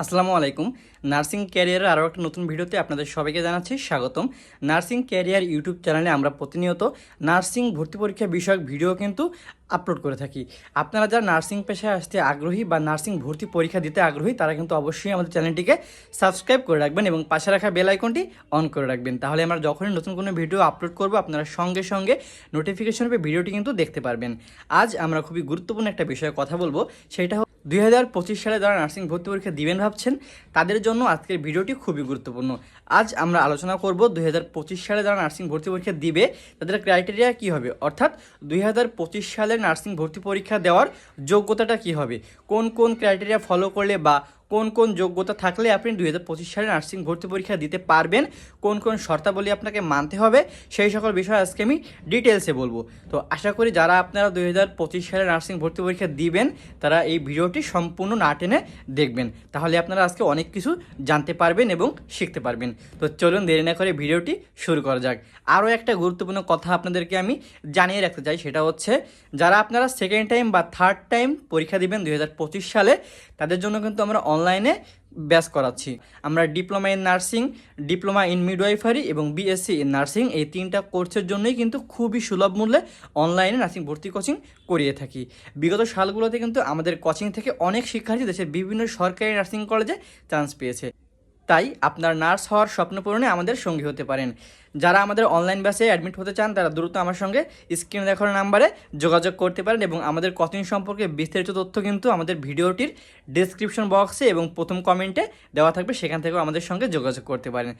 আসসালামু আলাইকুম। নার্সিং ক্যারিয়ারের আরও একটা নতুন ভিডিওতে আপনাদের সবাইকে জানাচ্ছি স্বাগতম। নার্সিং ক্যারিয়ার ইউটিউব চ্যানেলে আমরা প্রতিনিয়ত নার্সিং ভর্তি পরীক্ষা বিষয়ক ভিডিও কিন্তু আপলোড করে থাকি। আপনারা যারা নার্সিং পেশায় আসতে আগ্রহী বা নার্সিং ভর্তি পরীক্ষা দিতে আগ্রহী, তারা কিন্তু অবশ্যই আমাদের চ্যানেলটিকে সাবস্ক্রাইব করে রাখবেন এবং পাশে রাখা বেল আইকনটি অন করে রাখবেন। তাহলে আমরা যখনই নতুন কোনো ভিডিও আপলোড করব, আপনারা সঙ্গে সঙ্গে নোটিফিকেশন পেয়ে ভিডিওটি কিন্তু দেখতে পারবেন। আজ আমরা খুবই গুরুত্বপূর্ণ একটা বিষয়ে কথা বলব, সেটা দুই হাজার পঁচিশ সালে যারা নার্সিং ভর্তি পরীক্ষা দিবেন ভাবছেন, তাদের জন্য আজকের ভিডিওটি খুবই গুরুত্বপূর্ণ। আজ আমরা আলোচনা করব দুই হাজার পঁচিশ সালে যারা নার্সিং ভর্তি পরীক্ষা দিবে, তাদের ক্রাইটেরিয়া কি হবে? অর্থাৎ দুই হাজার পঁচিশ সালে নার্সিং ভর্তি পরীক্ষা দেওয়ার যোগ্যতাটা কি হবে? কোন কোন ক্রাইটেরিয়া ফলো করলে বা কোন কোন যোগ্যতা থাকলে আপনি দুই হাজার পঁচিশ সালে নার্সিং ভর্তি পরীক্ষা দিতে পারবেন, কোন কোন শর্তাবলী আপনাকে মানতে হবে, সেই সকল বিষয় আজকে আমি ডিটেলসে বলব। তো আশা করি যারা আপনারা দুই হাজার পঁচিশ সালে নার্সিং ভর্তি পরীক্ষা দিবেন, তারা এই ভিডিওটি সম্পূর্ণ না টেনে দেখবেন। তাহলে আপনারা আজকে অনেক কিছু জানতে পারবেন এবং শিখতে পারবেন। তো চলুন দেরি না করে ভিডিওটি শুরু করা যাক। আরও একটা গুরুত্বপূর্ণ কথা আপনাদেরকে আমি জানিয়ে রাখতে চাই, সেটা হচ্ছে যারা আপনারা সেকেন্ড টাইম বা থার্ড টাইম পরীক্ষা দিবেন দুই হাজার পঁচিশ সালে, তাদের জন্য কিন্তু আমরা অনলাইনে ব্যাস করাচ্ছি। আমরা diploma in nursing diploma in midwifery এবং বিএসসি ইন নার্সিং এই তিনটা কোর্সের জন্যই কিন্তু খুবই সুলভ মূল্যে অনলাইনে নার্সিং ভর্তি কোচিং করিয়ে থাকি। বিগত সালগুলোতে কিন্তু আমাদের কোচিং থেকে অনেক শিক্ষার্থী দেশের বিভিন্ন সরকারি নার্সিং কলেজে চান্স পেয়েছে। তাই আপনার নার্স হওয়ার স্বপ্ন পূরণে আমাদের সঙ্গী হতে পারেন। যারা আমাদের অনলাইন ব্যাচে অ্যাডমিট হতে চান, তারা দ্রুত আমার সঙ্গে স্ক্রিনে দেখার নাম্বারে যোগাযোগ করতে পারেন এবং আমাদের কোচিং সম্পর্কে বিস্তারিত তথ্য কিন্তু আমাদের ভিডিওটির ডিসক্রিপশন বক্সে এবং প্রথম কমেন্টে দেওয়া থাকবে। সেখান থেকেও আমাদের সঙ্গে যোগাযোগ করতে পারেন।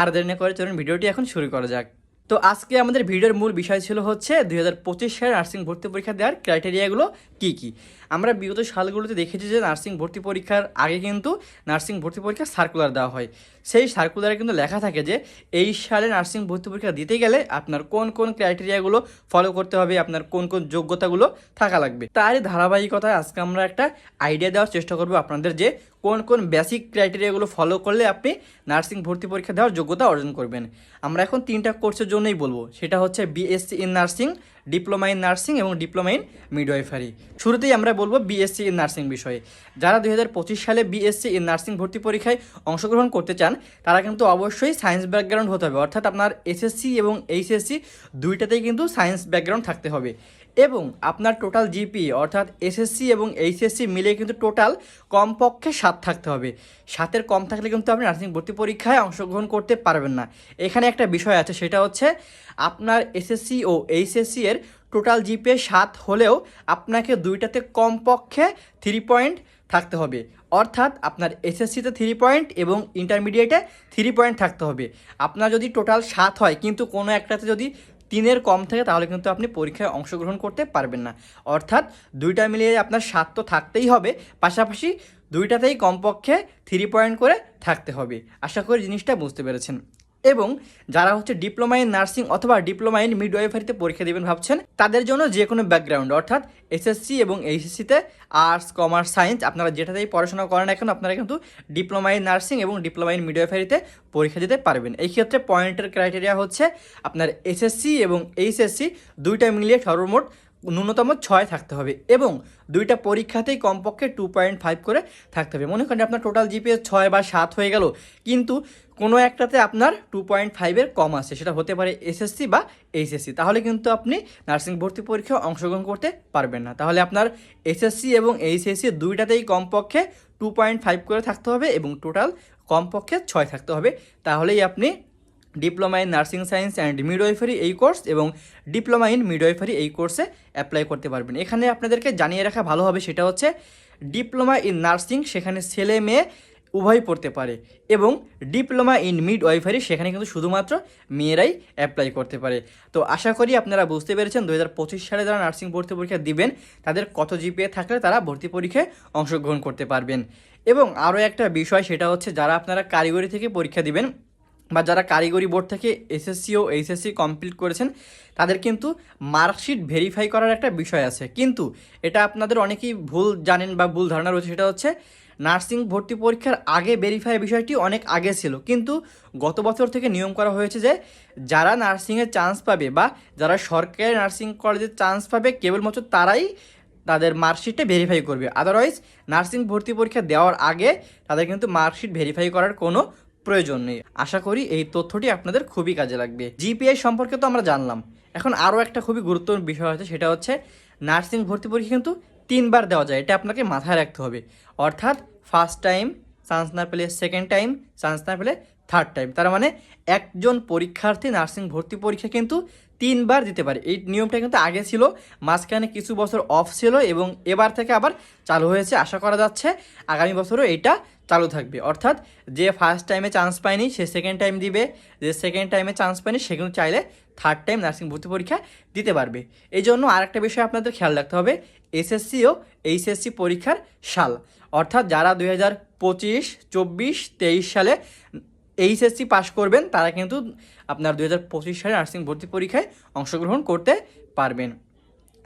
আর দেরি করে চলুন, ভিডিওটি এখন শুরু করা যাক। তো আজকে আমাদের ভিডিওর মূল বিষয় ছিল হচ্ছে দুই হাজার পঁচিশ সালে নার্সিং ভর্তি পরীক্ষা দেওয়ার ক্রাইটেরিয়াগুলো কী কী? আমরা বিগত সালগুলোতে দেখেছি যে নার্সিং ভর্তি পরীক্ষার আগে কিন্তু নার্সিং ভর্তি পরীক্ষার সার্কুলার দেওয়া হয়। সেই সার্কুলারে কিন্তু লেখা থাকে যে এই সালে নার্সিং ভর্তি পরীক্ষা দিতে গেলে আপনার কোন কোন ক্রাইটেরিয়াগুলো ফলো করতে হবে, আপনার কোন কোন যোগ্যতাগুলো থাকা লাগবে। তারই ধারাবাহিকতায় আজকে আমরা একটা আইডিয়া দেওয়ার চেষ্টা করব আপনাদের যে কোন কোন বেসিক ক্রাইটেরিয়াগুলো ফলো করলে আপনি নার্সিং ভর্তি পরীক্ষা দেওয়ার যোগ্যতা অর্জন করবেন। আমরা এখন তিনটা কোর্সের জন্যই বলব। সেটা হচ্ছে BSc in nursing diploma in nursing এবং ডিপ্লোমা ইন মিডওয়াইফারি। শুরুতেই আমরা বলব বিএসসি ইন নার্সিং বিষয়ে। যারা দুই হাজার পঁচিশ সালে বিএসসি ইন নার্সিং ভর্তি পরীক্ষায় অংশগ্রহণ করতে চান, তারা কিন্তু অবশ্যই সায়েন্স ব্যাকগ্রাউন্ড হতে হবে। অর্থাৎ আপনার এসএসসি এবং এইচএসসি দুইটাতেই কিন্তু সায়েন্স ব্যাকগ্রাউন্ড থাকতে হবে। এবং আপনার টোটাল জিপি অর্থাৎ এসএসসি এবং এইচএসসি মিলে কিন্তু টোটাল কমপক্ষে সাত থাকতে হবে। সাতের কম থাকলে কিন্তু আপনি নার্সিং ভর্তি পরীক্ষায় অংশগ্রহণ করতে পারবেন না। এখানে একটা বিষয় আছে, সেটা হচ্ছে আপনার এসএসসি ও এইচএসসি এর টোটাল জিপে সাত হলেও আপনাকে দুইটাতে কমপক্ষে থ্রি পয়েন্ট থাকতে হবে। অর্থাৎ আপনার এসএসসিতে থ্রি পয়েন্ট এবং ইন্টারমিডিয়েটে থ্রি পয়েন্ট থাকতে হবে। আপনার যদি টোটাল সাত হয়, কিন্তু কোনো একটাতে যদি তিনের কম থাকে, তাহলে কিন্তু আপনি পরীক্ষায় অংশগ্রহণ করতে পারবেন না। অর্থাৎ দুইটা মিলিয়ে আপনার সাত তো থাকতেই হবে। পাশাপাশি দুইটাতেই কমপক্ষে থ্রি পয়েন্ট করে থাকতে হবে। আশা করি জিনিসটা বুঝতে পেরেছেন। এবং যারা হচ্ছে ডিপ্লোমা ইন নার্সিং অথবা ডিপ্লোমা ইন মিডওয়াইফারিতে পরীক্ষা দেবেন ভাবছেন, তাদের জন্য যে কোনো ব্যাকগ্রাউন্ড অর্থাৎ এসএসসি এবং এইচএসসিতে আর্টস কমার্স সায়েন্স আপনারা যেটাতেই পড়াশোনা করেন এখন আপনারা কিন্তু ডিপ্লোমা ইন নার্সিং এবং ডিপ্লোমা ইন মিডওয়াইফারিতে পরীক্ষা দিতে পারবেন। এই ক্ষেত্রে পয়েন্টের ক্রাইটেরিয়া হচ্ছে আপনার এসএসসি এবং এইচএসসি দুইটা মিলিয়ে সর্বমোট ন্যূনতম ছয় থাকতে হবে এবং দুইটা পরীক্ষাতেই কমপক্ষে টু পয়েন্ট ফাইভ করে থাকতে হবে। মনে করেন আপনার টোটাল জিপিএস ছয় বা সাত হয়ে গেল, কিন্তু কোনো একটাতে আপনার টু পয়েন্ট ফাইভের কম আছে, সেটা হতে পারে এসএসসি বা এইচএসসি তাহলে কিন্তু আপনি নার্সিং ভর্তি পরীক্ষায় অংশগ্রহণ করতে পারবেন না। তাহলে আপনার এসএসসি এবং এইচএসসি দুইটাতেই কমপক্ষে টু পয়েন্ট ফাইভ করে থাকতে হবে এবং টোটাল কমপক্ষে ছয় থাকতে হবে। তাহলেই আপনি diploma in nursing science and midwifery এই কোর্স এবং ডিপ্লোমা ইন মিডওয়াইফারি এই কোর্সে অ্যাপ্লাই করতে পারবেন। এখানে আপনাদেরকে জানিয়ে রাখা ভালো হবে সেটা হচ্ছে, ডিপ্লোমা ইন নার্সিং, সেখানে ছেলে মেয়ে উভয় পড়তে পারে এবং ডিপ্লোমা ইন মিড ওয়াইফারি সেখানে কিন্তু শুধুমাত্র মেয়েরাই অ্যাপ্লাই করতে পারে। তো আশা করি আপনারা বুঝতে পেরেছেন দু হাজার পঁচিশ সালে যারা নার্সিং ভর্তি পরীক্ষা দিবেন, তাদের কত জিপিএ থাকলে তারা ভর্তি পরীক্ষায় অংশগ্রহণ করতে পারবেন। এবং আরও একটা বিষয়, সেটা হচ্ছে যারা আপনারা কারিগরি থেকে পরীক্ষা দিবেন বা যারা কারিগরি বোর্ড থেকে এসএসসি ও এইচএসসি কমপ্লিট করেছেন, তাদের কিন্তু মার্কশিট ভেরিফাই করার একটা বিষয় আছে। কিন্তু এটা আপনাদের অনেকেই ভুল জানেন বা ভুল ধারণা রয়েছে, সেটা হচ্ছে নার্সিং ভর্তি পরীক্ষার আগে ভেরিফাই বিষয়টি অনেক আগে ছিল। কিন্তু গত বছর থেকে নিয়ম করা হয়েছে যে যারা নার্সিংয়ে চান্স পাবে বা যারা সরকারি নার্সিং কলেজে চান্স পাবে, কেবলমাত্র তারাই তাদের মার্কশিটে ভেরিফাই করবে। আদারওয়াইজ নার্সিং ভর্তি পরীক্ষা দেওয়ার আগে তাদের কিন্তু মার্কশিট ভেরিফাই করার কোনো প্রয়োজন নেই। আশা করি এই তথ্যটি আপনাদের খুবই কাজে লাগবে। জিপিআই সম্পর্কে তো আমরা জানলাম। এখন আরও একটা খুবই গুরুত্বপূর্ণ বিষয় আছে সেটা হচ্ছে নার্সিং ভর্তি পরীক্ষা কিন্তু তিনবার দেওয়া যায়, এটা আপনাকে মাথায় রাখতে হবে। অর্থাৎ ফার্স্ট টাইম চান্স না পেলে সেকেন্ড টাইম চান্স না পেলে থার্ড টাইম তার মানে একজন পরীক্ষার্থী নার্সিং ভর্তি পরীক্ষা কিন্তু তিনবার দিতে পারে। এই নিয়মটা কিন্তু আগে ছিল, মাঝখানে কিছু বছর অফ ছিল এবং এবার থেকে আবার চালু হয়েছে, আশা করা যাচ্ছে আগামী বছরও এটা চালু থাকবে। অর্থাৎ যে ফার্স্ট টাইমে চান্স পায়নি, সে সেকেন্ড টাইম দিবে। যে সেকেন্ড টাইমে চান্স পায়নি, সে কিন্তু চাইলে থার্ড টাইম নার্সিং ভর্তি পরীক্ষা দিতে পারবে। এই জন্য আরেকটা বিষয় আপনাদের খেয়াল রাখতে হবে এসএসসি ও এইচএসসি পরীক্ষার সাল। অর্থাৎ যারা দুই হাজার পঁচিশ, চব্বিশ, তেইশ সালে এইচএসসি পাশ করবেন, তারা কিন্তু আপনার দুই হাজার পঁচিশ সালে নার্সিং ভর্তি পরীক্ষায় অংশগ্রহণ করতে পারবেন।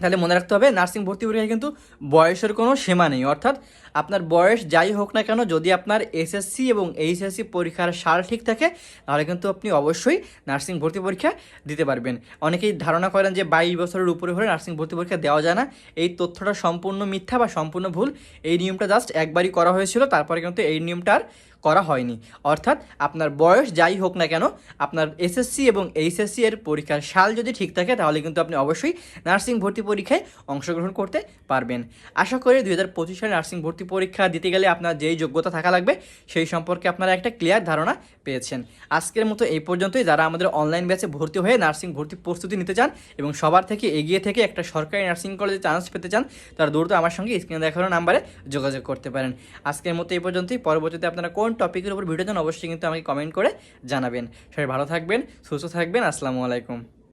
তাহলে মনে রাখতে হবে নার্সিং ভর্তি পরীক্ষায় কিন্তু বয়সের কোনো সীমা নেই। অর্থাৎ আপনার বয়স যাই হোক না কেন, যদি আপনার এসএসসি এবং এইচএসসি পরীক্ষার সাল ঠিক থাকে, তাহলে কিন্তু আপনি অবশ্যই নার্সিং ভর্তি পরীক্ষা দিতে পারবেন। অনেকেই ধারণা করেন যে বাইশ বছরের উপরে হলে নার্সিং ভর্তি পরীক্ষা দেওয়া যায় না। এই তথ্যটা সম্পূর্ণ মিথ্যা বা সম্পূর্ণ ভুল। এই নিয়মটা জাস্ট একবারই করা হয়েছিল, তারপরে কিন্তু এই নিয়মটা আর করা হয়নি। অর্থাৎ আপনার বয়স যাই হোক না কেন, আপনার এসএসসি এবং এইচএসসি এর পরীক্ষার সাল যদি ঠিক থাকে, তাহলে কিন্তু আপনি অবশ্যই নার্সিং ভর্তি পরীক্ষায় অংশগ্রহণ করতে পারবেন। আশা করি দুই হাজার পঁচিশ সালে নার্সিং ভর্তি পরীক্ষা দিতে গেলে আপনার যেই যোগ্যতা থাকা লাগবে, সেই সম্পর্কে আপনারা একটা ক্লিয়ার ধারণা পেয়েছেন। আজকের মতো এই পর্যন্তই। যারা আমাদের অনলাইন ব্যাচে ভর্তি হয়ে নার্সিং ভর্তি প্রস্তুতি নিতে চান এবং সবার থেকে এগিয়ে থেকে একটা সরকারি নার্সিং কলেজে চান্স পেতে চান, তারা দ্রুত আমার সঙ্গে স্ক্রিনে দেখানো নাম্বারে যোগাযোগ করতে পারেন। আজকের মতো এই পর্যন্তই। পরবর্তীতে আপনারা কোন টপিকের উপর ভিডিও দেন অবশ্যই কিন্তু আমাকে কমেন্ট করে জানাবেন। সবাই ভালো থাকবেন, সুস্থ থাকবেন, আসসালামু আলাইকুম।